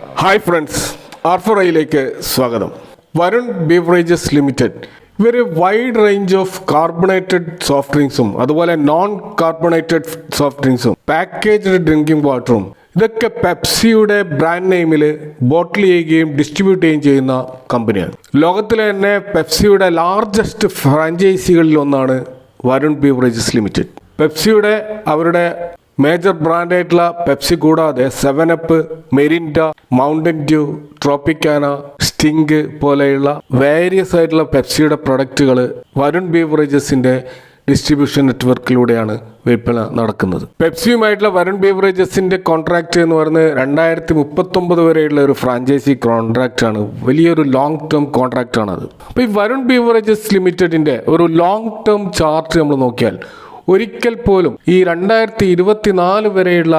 Hi friends ആർഫറയിലേക്ക് സ്വാഗതം. Varun beverages limited. ഇവർ wide range of carbonated soft ഡ്രിങ്ക്സും അതുപോലെ നോൺ കാർബണേറ്റഡ് സോഫ്റ്റ് ഡ്രിങ്ക്സും പാക്കേജ്ഡ് ഡ്രിങ്കിംഗ് വാട്ടറും ഇതൊക്കെ പെപ്സിയുടെ ബ്രാൻഡ് നെയിമിൽ ബോട്ടിൽ ചെയ്യുകയും ഡിസ്ട്രിബ്യൂട്ട് ചെയ്യുകയും ചെയ്യുന്ന കമ്പനിയാണ് ലോകത്തിലെ തന്നെ പെപ്സിയുടെ ലാർജസ്റ്റ് ഫ്രാഞ്ചൈസികളിൽ ഒന്നാണ് വരുൺ ബീവറേജസ് ലിമിറ്റഡ്. പെപ്സിയുടെ അവരുടെ മേജർ ബ്രാൻഡായിട്ടുള്ള പെപ്സി കൂടാതെ seven up Mirinda Mountain Dew Tropicana Sting പോലെയുള്ള വേരിയസ് ആയിട്ടുള്ള പെപ്സിയുടെ പ്രൊഡക്റ്റുകൾ വരുൺ ബീവറേജസിന്റെ ഡിസ്ട്രിബ്യൂഷൻ നെറ്റ്വർക്കിലൂടെയാണ് വിൽപ്പന നടക്കുന്നത്. പെപ്സിയുമായിട്ടുള്ള വരുൺ ബീവറേജസിന്റെ കോൺട്രാക്റ്റ് എന്ന് പറയുന്നത് രണ്ടായിരത്തി മുപ്പത്തൊമ്പത് വരെയുള്ള ഒരു ഫ്രാഞ്ചൈസി കോൺട്രാക്റ്റ് ആണ്. വലിയൊരു ലോങ് ടേം കോൺട്രാക്റ്റ് ആണ് അത് അപ്പോൾ ഈ വരുൺ ബീവറേജസ് ലിമിറ്റഡിന്റെ ഒരു ലോങ് ടേം ചാർട്ട് നമ്മൾ നോക്കിയാൽ ഒരിക്കൽ പോലും ഈ രണ്ടായിരത്തി ഇരുപത്തിനാല് വരെയുള്ള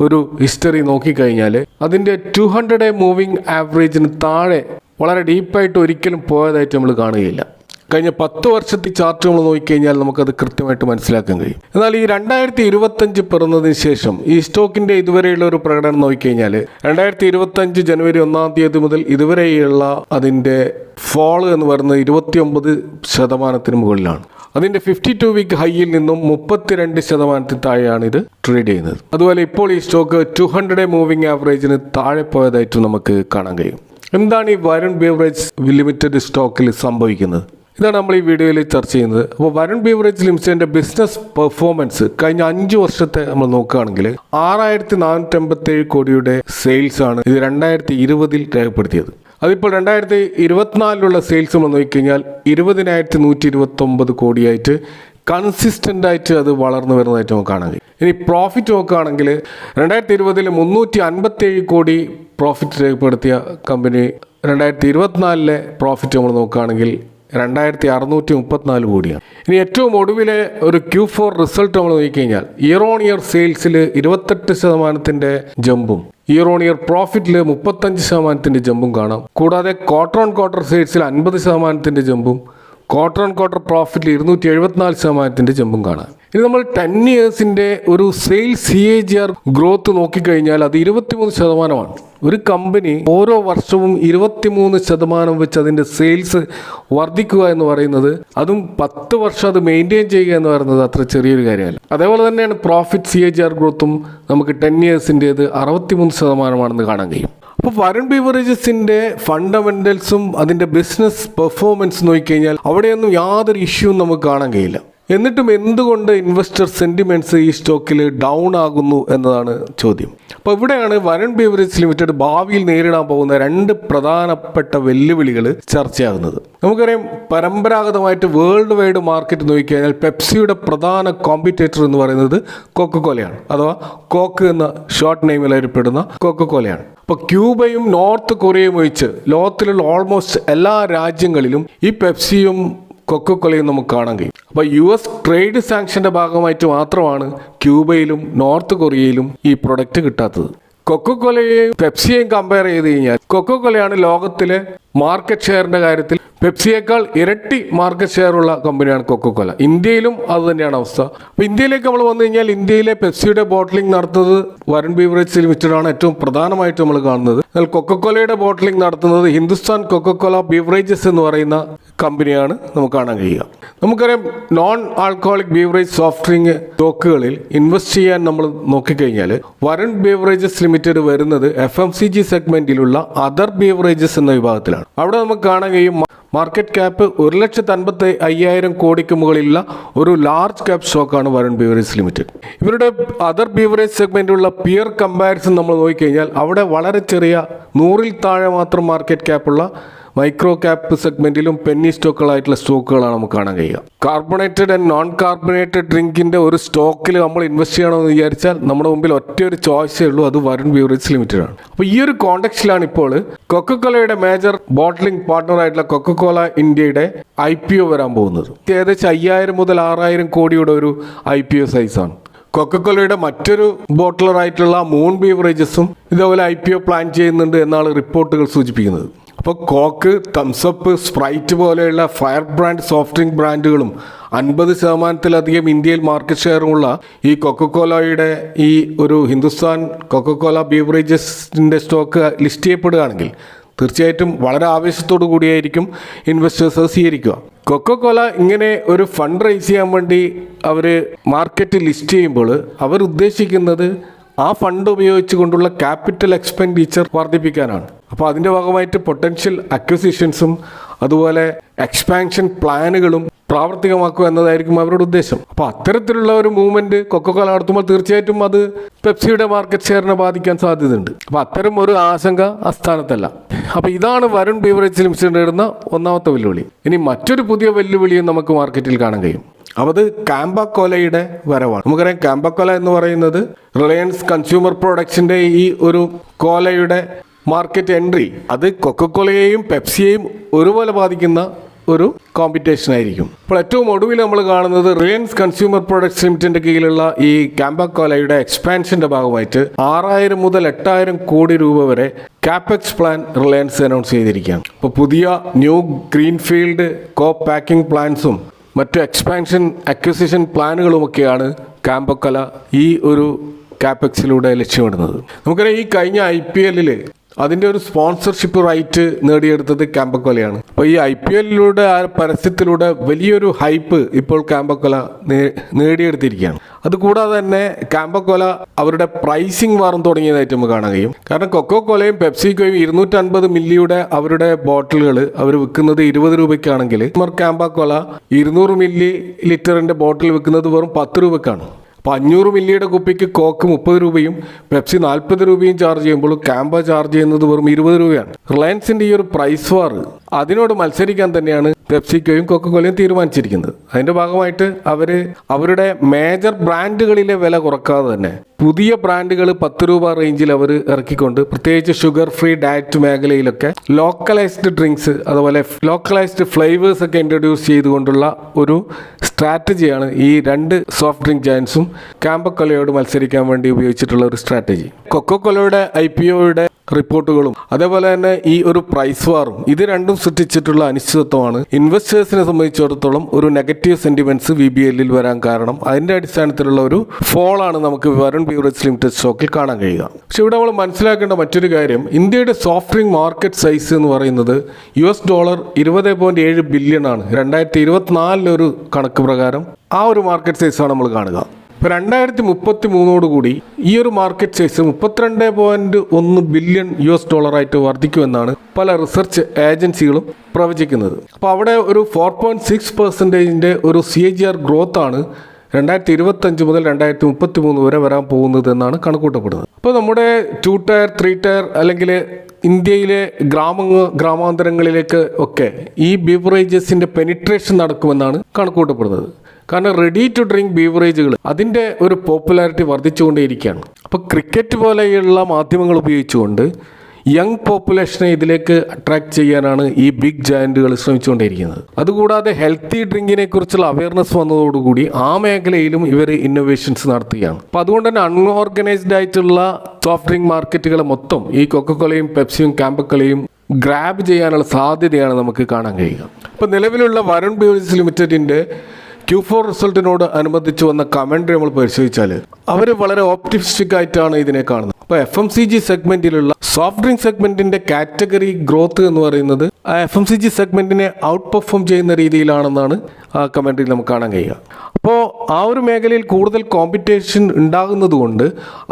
ഒരു ഹിസ്റ്ററി നോക്കിക്കഴിഞ്ഞാൽ അതിന്റെ ടു ഹൺഡ്രഡ് മൂവിങ് ആവറേജിന് താഴെ വളരെ ഡീപ്പായിട്ട് ഒരിക്കലും പോയതായിട്ട് നമ്മൾ കാണുകയില്ല. കഴിഞ്ഞ പത്ത് വർഷത്തെ ചാർട്ട് നമ്മൾ നോക്കിക്കഴിഞ്ഞാൽ നമുക്കത് കൃത്യമായിട്ട് മനസ്സിലാക്കാൻ കഴിയും. എന്നാൽ ഈ രണ്ടായിരത്തി ഇരുപത്തഞ്ച് പിറന്നതിന് ശേഷം ഈ സ്റ്റോക്കിന്റെ ഇതുവരെയുള്ള ഒരു പ്രകടനം നോക്കിക്കഴിഞ്ഞാൽ രണ്ടായിരത്തി ഇരുപത്തഞ്ച് ജനുവരി ഒന്നാം തീയതി മുതൽ ഇതുവരെയുള്ള അതിന്റെ ഫോൾ എന്ന് പറയുന്നത് ഇരുപത്തിയൊമ്പത് ശതമാനത്തിന് മുകളിലാണ്. അതിന്റെ ഫിഫ്റ്റി ടു വീക്ക് ഹൈയിൽ നിന്നും മുപ്പത്തിരണ്ട് ശതമാനത്തിൽ താഴെയാണ് ഇത് ട്രേഡ് ചെയ്യുന്നത്. അതുപോലെ ഇപ്പോൾ ഈ സ്റ്റോക്ക് ടു ഹൺഡ്രഡ് മൂവിംഗ് ആവറേജിന് താഴെ പോയതായിട്ട് നമുക്ക് കാണാൻ കഴിയും. എന്താണ് ഈ വരുൺ ബീവറേജ് ലിമിറ്റഡ് സ്റ്റോക്കിൽ സംഭവിക്കുന്നത്? ഇതാണ് നമ്മൾ ഈ വീഡിയോയിൽ ചർച്ച ചെയ്യുന്നത്. അപ്പോൾ വരുൺ ബീവറേജ് ലിമിറ്റഡിന്റെ ബിസിനസ് പെർഫോമൻസ് കഴിഞ്ഞ അഞ്ച് വർഷത്തെ നമ്മൾ നോക്കുകയാണെങ്കിൽ ആറായിരത്തി നാനൂറ്റി അമ്പത്തേഴ് കോടിയുടെ സെയിൽസ് ആണ് ഇത് രണ്ടായിരത്തി ഇരുപതിൽ രേഖപ്പെടുത്തിയത്. അതിപ്പോൾ രണ്ടായിരത്തി ഇരുപത്തിനാലിലുള്ള സെയിൽസ് നമ്മൾ നോക്കിക്കഴിഞ്ഞാൽ ഇരുപതിനായിരത്തി നൂറ്റി ഇരുപത്തി ഒമ്പത് കോടിയായിട്ട് കൺസിസ്റ്റന്റ് ആയിട്ട് അത് വളർന്നു വരുന്നതായിട്ട് നമുക്ക് കാണാൻ കഴിയും. ഇനി പ്രോഫിറ്റ് നോക്കുകയാണെങ്കിൽ രണ്ടായിരത്തി ഇരുപതിൽ മുന്നൂറ്റി അൻപത്തേഴ് കോടി പ്രോഫിറ്റ് രേഖപ്പെടുത്തിയ കമ്പനി രണ്ടായിരത്തി ഇരുപത്തിനാലിലെ പ്രോഫിറ്റ് നമ്മൾ നോക്കുകയാണെങ്കിൽ രണ്ടായിരത്തി അറുന്നൂറ്റി മുപ്പത്തിനാല് കോടിയാണ്. ഇനി ഏറ്റവും ഒടുവിലെ ഒരു ക്യൂ ഫോർ റിസൾട്ട് നമ്മൾ നോക്കിക്കഴിഞ്ഞാൽ ഇയർ ഓൺ ഇയർ സെയിൽസിൽ ഇരുപത്തെട്ട് ശതമാനത്തിന്റെ ജമ്പും ഇയർ ഓൺ ഇയർ പ്രോഫിറ്റിൽ മുപ്പത്തഞ്ച് ശതമാനത്തിന്റെ ജമ്പും കാണാം. കൂടാതെ ക്വാർട്ടർ ഓൺ ക്വാർട്ടർ സെയിൽസിൽ അൻപത് ശതമാനത്തിന്റെ ജമ്പും ക്വാർട്ടർ ഓൺ ക്വാർട്ടർ പ്രോഫിറ്റിൽ ഇരുന്നൂറ്റി എഴുപത്തിനാല് ശതമാനത്തിന്റെ ജമ്പും കാണാം. ഇനി നമ്മൾ ടെൻ ഇയേഴ്സിന്റെ ഒരു sales C A G R growth നോക്കിക്കഴിഞ്ഞാൽ അത് ഇരുപത്തിമൂന്ന് ശതമാനമാണ്. ഒരു കമ്പനി ഓരോ വർഷവും ഇരുപത്തിമൂന്ന് ശതമാനം വെച്ച് അതിന്റെ സെയിൽസ് വർദ്ധിക്കുക എന്ന് പറയുന്നത് അതും പത്ത് വർഷം അത് മെയിന്റെയിൻ ചെയ്യുക എന്ന് പറയുന്നത് അത്ര ചെറിയൊരു കാര്യമല്ല. അതേപോലെ തന്നെയാണ് profit C A G R ഗ്രോത്തും നമുക്ക് ടെൻ ഇയേഴ്സിന്റേത് അറുപത്തിമൂന്ന് ശതമാനമാണെന്ന് കാണാൻ കഴിയും. അപ്പോൾ വരുൺ ബീവറേജസിന്റെ ഫണ്ടമെന്റൽസും അതിന്റെ ബിസിനസ് പെർഫോമൻസ് നോക്കിക്കഴിഞ്ഞാൽ അവിടെയൊന്നും യാതൊരു ഇഷ്യൂവും നമുക്ക് കാണാൻ കഴിയില്ല. എന്നിട്ടും എന്തുകൊണ്ട് ഇൻവെസ്റ്റർ സെന്റിമെന്റ്സ് ഈ സ്റ്റോക്കിൽ ഡൗൺ ആകുന്നു എന്നതാണ് ചോദ്യം. അപ്പോൾ ഇവിടെയാണ് വരൺ ബീവറേജ് ലിമിറ്റഡ് ഭാവിയിൽ നേരിടാൻ പോകുന്ന രണ്ട് പ്രധാനപ്പെട്ട വെല്ലുവിളികൾ ചർച്ചയാകുന്നത്. നമുക്കറിയാം പരമ്പരാഗതമായിട്ട് വേൾഡ് വൈഡ് മാർക്കറ്റ് നോക്കിക്കഴിഞ്ഞാൽ പെപ്സിയുടെ പ്രധാന കോമ്പറ്റേറ്റർ എന്ന് പറയുന്നത് കൊക്കക്കോലയാണ് അഥവാ കോക്ക് എന്ന ഷോർട്ട് നെയിമിൽ അറിയപ്പെടുന്ന കൊക്കക്കോലയാണ് അപ്പോൾ ക്യൂബയും നോർത്ത് കൊറിയയും ഒഴിച്ച് ലോകത്തിലുള്ള ഓൾമോസ്റ്റ് എല്ലാ രാജ്യങ്ങളിലും ഈ പെപ്സിയും കൊക്കക്കോലയും നമുക്ക് കാണാൻ കഴിയും. അപ്പോൾ യു എസ് ട്രേഡ് സാങ്ഷന്റെ ഭാഗമായിട്ട് മാത്രമാണ് ക്യൂബയിലും നോർത്ത് കൊറിയയിലും ഈ പ്രൊഡക്റ്റ് കിട്ടാത്തത്. കൊക്കക്കൊലയെയും പെപ്സിയെയും കമ്പയർ ചെയ്ത് കഴിഞ്ഞാൽ കൊക്കക്കൊലയാണ് ലോകത്തിലെ മാർക്കറ്റ് ഷെയറിന്റെ കാര്യത്തിൽ പെപ്സിയേക്കാൾ ഇരട്ടി മാർക്കറ്റ് ഷെയർ ഉള്ള കമ്പനിയാണ് കൊക്കക്കോല ഇന്ത്യയിലും അത് തന്നെയാണ് അവസ്ഥ. അപ്പോൾ ഇന്ത്യയിലേക്ക് നമ്മൾ വന്നു കഴിഞ്ഞാൽ ഇന്ത്യയിലെ പെപ്സിയുടെ ബോട്ടിലിംഗ് നടത്തുന്നത് വരുൺ ബീവറേജ് ലിമിറ്റഡാണ് ഏറ്റവും പ്രധാനമായിട്ട് നമ്മൾ കാണുന്നത്. എന്നാൽ കൊക്കക്കോലയുടെ ബോട്ടിലിംഗ് നടത്തുന്നത് ഹിന്ദുസ്ഥാൻ കൊക്കക്കോല ബീവറേജസ് എന്ന് പറയുന്ന കമ്പനിയാണ് നമുക്ക് കാണാൻ കഴിയുക. നമുക്കറിയാം non alcoholic beverage soft drink സ്റ്റോക്കുകളിൽ invest ചെയ്യാൻ നമ്മൾ നോക്കിക്കഴിഞ്ഞാൽ വരുൺ ബീവറേജസ് ലിമിറ്റഡ് വരുന്നത് എഫ് എം സി ജി സെഗ്മെന്റിലുള്ള അതർ ബീവറേജസ് എന്ന വിഭാഗത്തിലാണ്. അവിടെ നമുക്ക് കാണാൻ കഴിയും മാർക്കറ്റ് ക്യാപ്പ് ഒരു ലക്ഷത്തി അൻപത്തി അയ്യായിരം കോടിക്ക് മുകളിലുള്ള ഒരു ലാർജ് ക്യാപ് സ്റ്റോക്കാണ് വരുൺ ബീവറേജ് ലിമിറ്റഡ് ഇവരുടെ അതർ ബീവറേജ് സെഗ്മെന്റിലുള്ള പിയർ കമ്പാരിസൺ നമ്മൾ നോക്കിക്കഴിഞ്ഞാൽ അവിടെ വളരെ ചെറിയ നൂറിൽ താഴെ മാത്രം മാർക്കറ്റ് ക്യാപ്പുള്ള മൈക്രോ ക്യാപ്പ് സെഗ്മെന്റിലും പെന്നി സ്റ്റോക്കുകളായിട്ടുള്ള സ്റ്റോക്കുകളാണ് നമുക്ക് കാണാൻ കഴിയുക. കാർബണേറ്റഡ് ആൻഡ് നോൺ കാർബണേറ്റഡ് ഡ്രിങ്കിന്റെ ഒരു സ്റ്റോക്കിൽ നമ്മൾ ഇൻവെസ്റ്റ് ചെയ്യണമെന്ന് വിചാരിച്ചാൽ നമ്മുടെ മുമ്പിൽ ഒറ്റ ഒരു ചോയ്സേ ഉള്ളൂ അത് വരുൺ ബ്യൂറേജ് ലിമിറ്റഡ് ആണ്. അപ്പോൾ ഈ ഒരു കോണ്ടക്സ്റ്റിലാണ് ഇപ്പോൾ കൊക്കക്കോലയുടെ മേജർ ബോട്ട്ലിംഗ് പാർട്ണർ ആയിട്ടുള്ള കൊക്കക്കോല ഇന്ത്യയുടെ ഐ പി ഒ വരാൻ പോകുന്നത്. ഏകദേശം അയ്യായിരം മുതൽ ആറായിരം കോടിയുടെ ഒരു ഐ പി ഒ സൈസാണ് കൊക്കക്കോലയുടെ മറ്റൊരു ബോട്ടിലർ ആയിട്ടുള്ള മൂൺ ബീവറേജസും ഇതേപോലെ ഐ പി ഒ പ്ലാൻ ചെയ്യുന്നുണ്ട് എന്നാണ് റിപ്പോർട്ടുകൾ സൂചിപ്പിക്കുന്നത്. അപ്പോൾ കോക്ക് തംസപ്പ് സ്പ്രൈറ്റ് പോലെയുള്ള ഫയർ ബ്രാൻഡ് സോഫ്റ്റ് ഡ്രിങ്ക് ബ്രാൻഡുകളും അൻപത് ശതമാനത്തിലധികം ഇന്ത്യയിൽ മാർക്കറ്റ് ഷെയറുമുള്ള ഈ കൊക്കക്കോലയുടെ ഈ ഒരു ഹിന്ദുസ്ഥാൻ കൊക്കക്കോല ബീവറേജസിന്റെ സ്റ്റോക്ക് ലിസ്റ്റ് ചെയ്യപ്പെടുകയാണെങ്കിൽ തീർച്ചയായിട്ടും വളരെ ആവേശത്തോടു കൂടിയായിരിക്കും ഇൻവെസ്റ്റേഴ്സ് സ്വീകരിക്കുക. കൊക്കക്കോല ഇങ്ങനെ ഒരു ഫണ്ട് റൈസ് ചെയ്യാൻ വേണ്ടി അവർ മാർക്കറ്റ് ലിസ്റ്റ് ചെയ്യുമ്പോൾ അവർ ഉദ്ദേശിക്കുന്നത് ആ ഫണ്ട് ഉപയോഗിച്ചുകൊണ്ടുള്ള ക്യാപിറ്റൽ എക്സ്പെൻഡിച്ചർ വർദ്ധിപ്പിക്കാനാണ്. അപ്പോൾ അതിന്റെ ഭാഗമായിട്ട് പൊട്ടൻഷ്യൽ അക്വിസിഷൻസും അതുപോലെ എക്സ്പാൻഷൻ പ്ലാനുകളും പ്രാവർത്തികമാക്കുക എന്നതായിരിക്കും അവരുടെ ഉദ്ദേശം. അപ്പോൾ അത്തരത്തിലുള്ള ഒരു മൂവ്മെന്റ് കൊക്കക്കോല നടത്തുമ്പോൾ തീർച്ചയായിട്ടും അത് പെപ്സിയുടെ മാർക്കറ്റ് ഷെയറിനെ ബാധിക്കാൻ സാധ്യതയുണ്ട്. അപ്പോൾ അത്തരം ഒരു ആശങ്ക അസ്ഥാനത്തല്ല അപ്പോൾ ഇതാണ് വരുൺ ബീവറേജ് ലിമിറ്റഡ് നേടുന്ന ഒന്നാമത്തെ വെല്ലുവിളി. ഇനി മറ്റൊരു പുതിയ വെല്ലുവിളിയും നമുക്ക് മാർക്കറ്റിൽ കാണാൻ കഴിയും. അപ്പോൾ അത് കാമ്പക്കോലയുടെ വരവാണ്. നമുക്കറിയാം കാമ്പക്കോല എന്ന് പറയുന്നത് റിലയൻസ് കൺസ്യൂമർ പ്രൊഡക്ട്സിന്റെ ഈ ഒരു കോലയുടെ മാർക്കറ്റ് എൻട്രി അത് കൊക്കക്കോലയെയും പെപ്സിയെയും ഒരുപോലെ ബാധിക്കുന്ന ഒരു കോമ്പറ്റീഷൻ ആയിരിക്കും. അപ്പോൾ ഏറ്റവും ഒടുവിൽ നമ്മൾ കാണുന്നത് റിലയൻസ് കൺസ്യൂമർ പ്രൊഡക്ട്സ് ലിമിറ്റഡിന്റെ കീഴിലുള്ള ഈ ക്യാമ്പക്കോലയുടെ എക്സ്പാൻഷന്റെ ഭാഗമായിട്ട് ആറായിരം മുതൽ എട്ടായിരം കോടി രൂപ വരെ കാപ്പക്സ് പ്ലാൻ റിലയൻസ് അനൗൺസ് ചെയ്തിരിക്കുകയാണ്. അപ്പോൾ പുതിയ ന്യൂ ഗ്രീൻഫീൽഡ് കോ പാക്കിംഗ് പ്ലാൻസും മറ്റു എക്സ്പാൻഷൻ അക്വിസിഷൻ പ്ലാനുകളുമൊക്കെയാണ് ക്യാമ്പക്കല ഈ ഒരു കാപ്പക്സിലൂടെ ലക്ഷ്യമിടുന്നത്. നമുക്കറിയാം ഈ കഴിഞ്ഞ ഐ പി എല്ലിൽ അതിന്റെ ഒരു സ്പോൺസർഷിപ്പ് റൈറ്റ് നേടിയെടുത്തത് ക്യാമ്പക്കൊലയാണ് അപ്പോൾ ഈ ഐ പി എല്ലിലൂടെ ആ പരസ്യത്തിലൂടെ വലിയൊരു ഹൈപ്പ് ഇപ്പോൾ ക്യാമ്പക്കൊല നേടിയെടുത്തിരിക്കുകയാണ്. അതുകൂടാതെ തന്നെ ക്യാമ്പക്കൊല അവരുടെ പ്രൈസിംഗ് വാറും തുടങ്ങിയതായിട്ട് നമുക്ക് കാണാൻ കഴിയും. കാരണം കൊക്കോ കോലയും പെപ്സിക്കോയും ഇരുന്നൂറ്റൻപത് മില്ലിയുടെ അവരുടെ ബോട്ടിലുകൾ അവർ വിൽക്കുന്നത് ഇരുപത് രൂപയ്ക്കാണെങ്കിൽ ക്യാമ്പക്കൊല ഇരുന്നൂറ് മില്ലി ലിറ്ററിന്റെ ബോട്ടിൽ വിൽക്കുന്നത് വെറും പത്ത് രൂപയ്ക്കാണ്. അപ്പോൾ അഞ്ഞൂറ് മില്ലിയുടെ കുപ്പിക്ക് കോക്ക് മുപ്പത് രൂപയും പെപ്സി നാൽപ്പത് രൂപയും ചാർജ് ചെയ്യുമ്പോൾ ക്യാമ്പ ചാർജ് ചെയ്യുന്നത് വെറും ഇരുപത് രൂപയാണ്. റിലയൻസിന്റെ ഈ ഒരു പ്രൈസ് വാർ അതിനോട് മത്സരിക്കാൻ തന്നെയാണ് പെപ്സിക്കോയും കൊക്കക്കോലയും തീരുമാനിച്ചിരിക്കുന്നത്. അതിന്റെ ഭാഗമായിട്ട് അവർ അവരുടെ മേജർ ബ്രാൻഡുകളിലെ വില കുറക്കാതെ തന്നെ പുതിയ ബ്രാൻഡുകൾ പത്ത് രൂപ റേഞ്ചിൽ അവർ ഇറക്കിക്കൊണ്ട് പ്രത്യേകിച്ച് ഷുഗർ ഫ്രീ ഡയറ്റ് മേഖലയിലൊക്കെ ലോക്കലൈസ്ഡ് ഡ്രിങ്ക്സ് അതുപോലെ ലോക്കലൈസ്ഡ് ഫ്ലേവേഴ്സ് ഒക്കെ ഇൻട്രൊഡ്യൂസ് ചെയ്തുകൊണ്ടുള്ള ഒരു സ്ട്രാറ്റജിയാണ് ഈ രണ്ട് സോഫ്റ്റ് ഡ്രിങ്ക് ജയൻസും ക്യാമ്പക്കൊലയോട് മത്സരിക്കാൻ വേണ്ടി ഉപയോഗിച്ചിട്ടുള്ള ഒരു സ്ട്രാറ്റജി കൊക്കോക്കൊലയുടെ ഐ പി ഒയുടെ റിപ്പോർട്ടുകളും. അതേപോലെ തന്നെ ഈ ഒരു പ്രൈസ് വാറും ഇത് രണ്ടും സൃഷ്ടിച്ചിട്ടുള്ള അനിശ്ചിതത്വമാണ്. ഇൻവെസ്റ്റേഴ്സിനെ സംബന്ധിച്ചിടത്തോളം ഒരു നെഗറ്റീവ് സെന്റിമെന്റ്സ് വി ബി എല്ലിൽ വരാൻ കാരണം അതിന്റെ അടിസ്ഥാനത്തിലുള്ള ഒരു ഫോളാണ് നമുക്ക് വരുൺ ബീവറേജ് ലിമിറ്റഡ് സ്റ്റോക്കിൽ കാണാൻ കഴിയുക. പക്ഷെ ഇവിടെ നമ്മൾ മനസ്സിലാക്കേണ്ട മറ്റൊരു കാര്യം ഇന്ത്യയുടെ സോഫ്റ്റ് ഡ്രിങ്ക് മാർക്കറ്റ് സൈസ് എന്ന് പറയുന്നത് യു എസ് ഡോളർ ഇരുപത് പോയിന്റ് ഏഴ് ബില്യൺ ആണ്. രണ്ടായിരത്തി ഇരുപത്തിനാലിലൊരു കണക്ക് പ്രകാരം ആ ഒരു മാർക്കറ്റ് സൈസാണ് നമ്മൾ കാണുക. ഇപ്പോൾ രണ്ടായിരത്തി മുപ്പത്തി മൂന്നോടുകൂടി ഈ ഒരു മാർക്കറ്റ് സൈസ് മുപ്പത്തിരണ്ട് പോയിന്റ് ഒന്ന് ബില്യൺ യു എസ് ഡോളറായിട്ട് വർദ്ധിക്കുമെന്നാണ് പല റിസർച്ച് ഏജൻസികളും പ്രവചിക്കുന്നത്. അപ്പോൾ അവിടെ ഒരു ഫോർ പോയിന്റ് സിക്സ് പെർസെന്റേജിന്റെ ഒരു C A G R growth ആണ് രണ്ടായിരത്തി ഇരുപത്തഞ്ച് മുതൽ രണ്ടായിരത്തി മുപ്പത്തി മൂന്ന് വരെ വരാൻ പോകുന്നത് എന്നാണ് കണക്കൂട്ടപ്പെടുന്നത്. അപ്പോൾ നമ്മുടെ ടു ടയർ ത്രീ ടയർ അല്ലെങ്കിൽ ഇന്ത്യയിലെ ഗ്രാമ ഗ്രാമാന്തരങ്ങളിലേക്ക് ഒക്കെ ഈ ബീവറേജസിന്റെ പെനിട്രേഷൻ നടക്കുമെന്നാണ് കണക്കൂട്ടപ്പെടുന്നത്. കാരണം റെഡി ടു ഡ്രിങ്ക് ബീവറേജുകൾ അതിന്റെ ഒരു പോപ്പുലാരിറ്റി വർദ്ധിച്ചുകൊണ്ടേയിരിക്കുകയാണ്. അപ്പോൾ ക്രിക്കറ്റ് പോലെയുള്ള മാധ്യമങ്ങൾ ഉപയോഗിച്ചുകൊണ്ട് യങ് പോപ്പുലേഷനെ ഇതിലേക്ക് അട്രാക്ട് ചെയ്യാനാണ് ഈ ബിഗ് ജയന്റുകൾ ശ്രമിച്ചുകൊണ്ടിരിക്കുന്നത് അതുകൂടാതെ ഹെൽത്തി ഡ്രിങ്കിനെ കുറിച്ചുള്ള അവയർനെസ് വന്നതോടുകൂടി ആ മേഖലയിലും ഇവർ ഇന്നോവേഷൻസ് നടത്തുകയാണ്. അപ്പം അതുകൊണ്ട് തന്നെ അൺഓർഗനൈസ്ഡ് ആയിട്ടുള്ള സോഫ്റ്റ് ഡ്രിങ്ക് മാർക്കറ്റുകളെ മൊത്തം ഈ കൊക്കക്കോളയും പെപ്സിയും ക്യാമ്പക്കളെയും ഗ്രാബ് ചെയ്യാനുള്ള സാധ്യതയാണ് നമുക്ക് കാണാൻ കഴിയുക. അപ്പോൾ നിലവിലുള്ള വരുൺ ബ്യൂസ് ലിമിറ്റഡിന്റെ ക്യൂ ഫോർ റിസൾട്ടിനോട് അനുബന്ധിച്ച് വന്ന കമൻട്രി നമ്മൾ പരിശോധിച്ചാൽ അവർ വളരെ ഓപ്റ്റിമിസ്റ്റിക് ആയിട്ടാണ് ഇതിനെ കാണുന്നത്. അപ്പോൾ എഫ് എം സി ജി സെഗ്മെന്റിലുള്ള സോഫ്റ്റ് ഡ്രിങ്ക് സെഗ്മെന്റിന്റെ കാറ്റഗറി ഗ്രോത്ത് എന്ന് പറയുന്നത് ആ എഫ് എം സി ജി സെഗ്മെന്റിനെ ഔട്ട് പെർഫോം ചെയ്യുന്ന രീതിയിലാണെന്നാണ് ആ കമൻട്രിയിൽ നമുക്ക് കാണാൻ കഴിയുക. അപ്പോൾ ആ ഒരു മേഖലയിൽ കൂടുതൽ കോമ്പറ്റീഷൻ ഉണ്ടാകുന്നത് കൊണ്ട്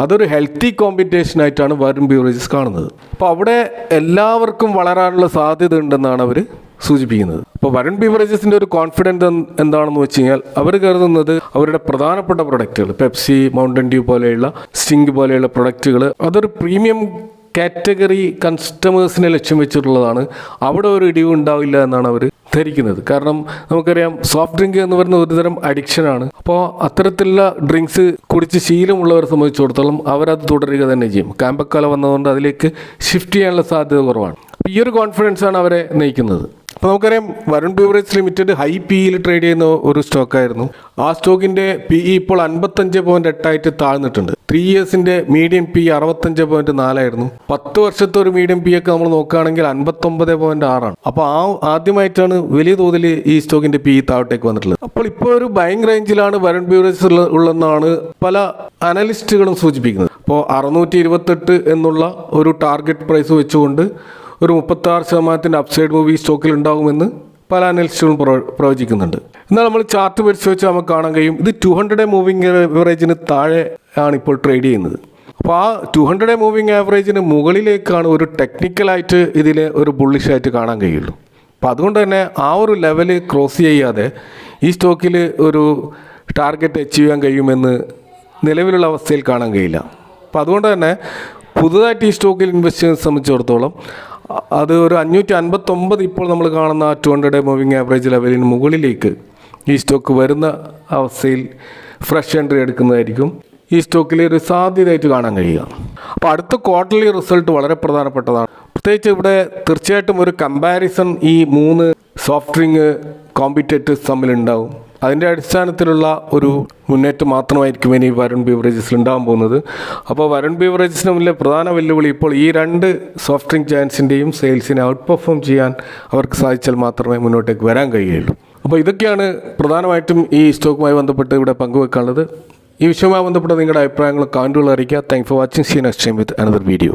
അതൊരു ഹെൽത്തി കോമ്പറ്റീഷൻ ആയിട്ടാണ് വരും ബ്യൂറേജസ് കാണുന്നത്. അപ്പോൾ അവിടെ എല്ലാവർക്കും വളരാനുള്ള സാധ്യത ഉണ്ടെന്നാണ് അവർ സൂചിപ്പിക്കുന്നത്. അപ്പോൾ വരുൺ ബീവറേജസിന്റെ ഒരു കോൺഫിഡൻസ് എന്താണെന്ന് വെച്ച് കഴിഞ്ഞാൽ അവർ കരുതുന്നത് അവരുടെ പ്രധാനപ്പെട്ട പ്രൊഡക്റ്റുകൾ പെപ്സി മൗണ്ടൻ ഡ്യൂ പോലെയുള്ള സ്റ്റിങ് പോലെയുള്ള പ്രൊഡക്റ്റുകൾ അതൊരു പ്രീമിയം കാറ്റഗറി കസ്റ്റമേഴ്സിനെ ലക്ഷ്യം വെച്ചിട്ടുള്ളതാണ്. അവിടെ ഒരു ഇടിവ് ഉണ്ടാവില്ല എന്നാണ് അവർ ധരിക്കുന്നത്. കാരണം നമുക്കറിയാം സോഫ്റ്റ് ഡ്രിങ്ക് എന്ന് പറയുന്ന ഒരുതരം അഡിക്ഷനാണ് അപ്പോൾ അത്തരത്തിലുള്ള ഡ്രിങ്ക്സ് കുടിച്ച് ശീലമുള്ളവരെ സംബന്ധിച്ചിടത്തോളം അവരത് തുടരുക തന്നെ ചെയ്യും. കാമ്പക്കാല വന്നതുകൊണ്ട് അതിലേക്ക് ഷിഫ്റ്റ് ചെയ്യാനുള്ള സാധ്യത കുറവാണ്. ഈ ഒരു കോൺഫിഡൻസ് ആണ് അവരെ നയിക്കുന്നത്. അപ്പോൾ നമുക്കറിയാം Varun beverage limited high P ഇയിൽ ട്രേഡ് ചെയ്യുന്ന ഒരു സ്റ്റോക്കായിരുന്നു ആ സ്റ്റോക്കിന്റെ പി ഇ ഇപ്പോൾ അൻപത്തഞ്ച് പോയിന്റ് എട്ടായിട്ട് താഴ്ന്നിട്ടുണ്ട്. ത്രീ ഇയേഴ്സിന്റെ മീഡിയം പി അറുപത്തഞ്ച് പോയിന്റ് നാലായിരുന്നു പത്ത് വർഷത്തെ ഒരു മീഡിയം പി ഒക്കെ നമ്മൾ നോക്കുകയാണെങ്കിൽ അൻപത്തൊമ്പത് പോയിന്റ് ആറാണ് അപ്പോൾ ആ ആദ്യമായിട്ടാണ് വലിയ തോതിൽ ഈ സ്റ്റോക്കിന്റെ പി താഴോട്ടേക്ക് വന്നിട്ടുള്ളത്. അപ്പോൾ ഇപ്പോൾ ഒരു ബൈങ് റേഞ്ചിലാണ് വരുൺ ഉള്ള ഉള്ളതെന്നാണ് പല അനലിസ്റ്റുകളും സൂചിപ്പിക്കുന്നത്. അപ്പോൾ അറുന്നൂറ്റി ഇരുപത്തെട്ട് എന്നുള്ള ഒരു ടാർഗറ്റ് പ്രൈസ് വെച്ചുകൊണ്ട് ഒരു മുപ്പത്താറ് ശതമാനത്തിന്റെ അപ്സൈഡ് മൂവി സ്റ്റോക്കിൽ ഉണ്ടാകുമെന്ന് പല അനലിസ്റ്റുകളും പ്രവ- പ്രവചിക്കുന്നുണ്ട്. എന്നാൽ നമ്മൾ ചാർട്ട് പരിശോധിച്ച് നമുക്ക് കാണാൻ കഴിയും ഇത് ടു ഹൺഡ്രഡ് മൂവിങ് ആവറേജിന് താഴെ ആണ് ഇപ്പോൾ ട്രേഡ് ചെയ്യുന്നത്. അപ്പോൾ ആ ടു ഹൺഡ്രഡ് മൂവിങ് ആവറേജിന് മുകളിലേക്കാണ് ഒരു ടെക്നിക്കലായിട്ട് ഇതിനെ ഒരു ബുള്ളിഷായിട്ട് കാണാൻ കഴിയുള്ളൂ. അപ്പോൾ അതുകൊണ്ട് തന്നെ ആ ഒരു ലെവൽ ക്രോസ് ചെയ്യാതെ ഈ സ്റ്റോക്കിൽ ഒരു ടാർഗറ്റ് അച്ചീവ് ചെയ്യാൻ കഴിയുമെന്ന് നിലവിലുള്ള അവസ്ഥയിൽ കാണാൻ കഴിയില്ല. അപ്പോൾ അതുകൊണ്ട് തന്നെ പുതുതായിട്ട് ഈ സ്റ്റോക്കിൽ ഇൻവെസ്റ്റ് ചെയ്യുന്നത് സംബന്ധിച്ചിടത്തോളം അത് ഒരു അഞ്ഞൂറ്റി അൻപത്തൊമ്പത് ഇപ്പോൾ നമ്മൾ കാണുന്ന ടു ഹൺഡ്രഡ് മൂവിങ് ആവറേജ് ലെവലിന് മുകളിലേക്ക് ഈ സ്റ്റോക്ക് വരുന്ന അവസ്ഥയിൽ ഫ്രഷ് എൻട്രി എടുക്കുന്നതായിരിക്കും. ഈ സ്റ്റോക്കിൽ ഒരു സാധ്യതയായിട്ട് കാണാൻ കഴിയുക. അപ്പോൾ അടുത്ത ക്വാർട്ടർലി റിസൾട്ട് വളരെ പ്രധാനപ്പെട്ടതാണ്. പ്രത്യേകിച്ച് ഇവിടെ തീർച്ചയായിട്ടും ഒരു കമ്പാരിസൺ ഈ മൂന്ന് സോഫ്റ്റ് ഡ്രിങ്ക് കോമ്പറ്റേറ്റേഴ്സ് തമ്മിലുണ്ടാവും അതിന്റെ അടിസ്ഥാനത്തിലുള്ള ഒരു മുന്നേറ്റം മാത്രമായിരിക്കും ഇനി വരുൺ ബീവറേജസിൽ ഉണ്ടാകാൻ പോകുന്നത്. അപ്പോൾ വരുൺ ബീവറേജസിന് മുന്നിലെ പ്രധാന വെല്ലുവിളി ഇപ്പോൾ ഈ രണ്ട് സോഫ്റ്റ് ഡ്രിങ്ക് ജയൻസിന്റെയും സെയിൽസിനെ ഔട്ട് പെർഫോം ചെയ്യാൻ അവർക്ക് സാധിച്ചാൽ മാത്രമേ മുന്നോട്ടേക്ക് വരാൻ കഴിയുള്ളൂ അപ്പോൾ ഇതൊക്കെയാണ് പ്രധാനമായിട്ടും ഈ സ്റ്റോക്കുമായി ബന്ധപ്പെട്ട് ഇവിടെ പങ്കുവെക്കാനുള്ളത്. ഈ വിഷയവുമായി ബന്ധപ്പെട്ട നിങ്ങളുടെ അഭിപ്രായങ്ങളും കമന്റുകൾ അറിയിക്കുക. Thank for watching. See next time with another video.